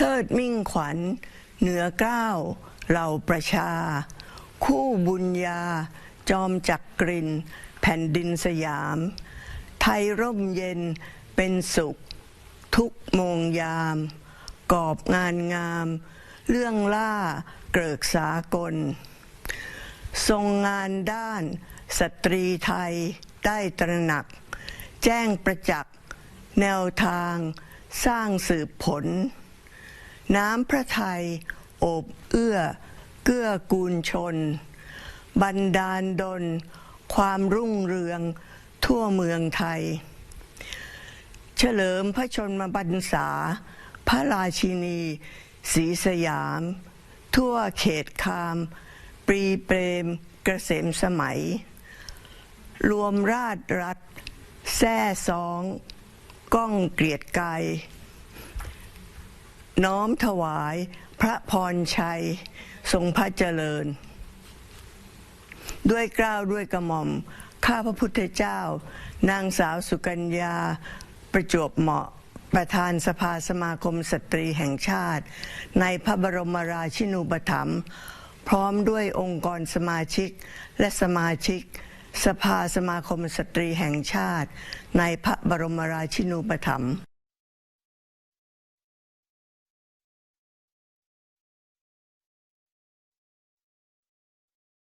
เทิดมิ่งขวัญ เหนือเกล้าเหล่าประชา คู่บุญญา จอมจักกริน แผ่นดินสยาม ไทยร่มเย็นเป็นสุข ทุกโมงยาม กอบงานงาม เรื่องล่าเกริกสากล ทรงงานด้าน สตรีไทยได้ตระหนัก แจ้งประจักษ์แนวทางสร้างสืบผล น้ำพระทัยโอบเอื้อ เกื้อกูลชน บันดาลดล ความรุ่งเรืองทั่วเมืองไทย เฉลิมพระชนมพรรษา พระราชินีศรีสยาม ทั่วเขตคาม ปรีเปรมเกษมสมัย รวมราชรัฐแท่สอง ก้องเกลียดไกร น้อมถวาย พระพรชัย ทรงพระเจริญ ด้วยเกล้าวด้วยกระหม่อม ข้าพระพุทธเจ้า นางสาวสุกัญญา ประจวบเหมาะประธานสภาสมาคมสตรีแห่งชาติ ในพระบรมราชินูปถัมภ์พร้อมด้วยองค์กรสมาชิกและสมาชิก สภาสมาคมสตรีแห่งชาติ ในพระบรมราชินูปถัมภ์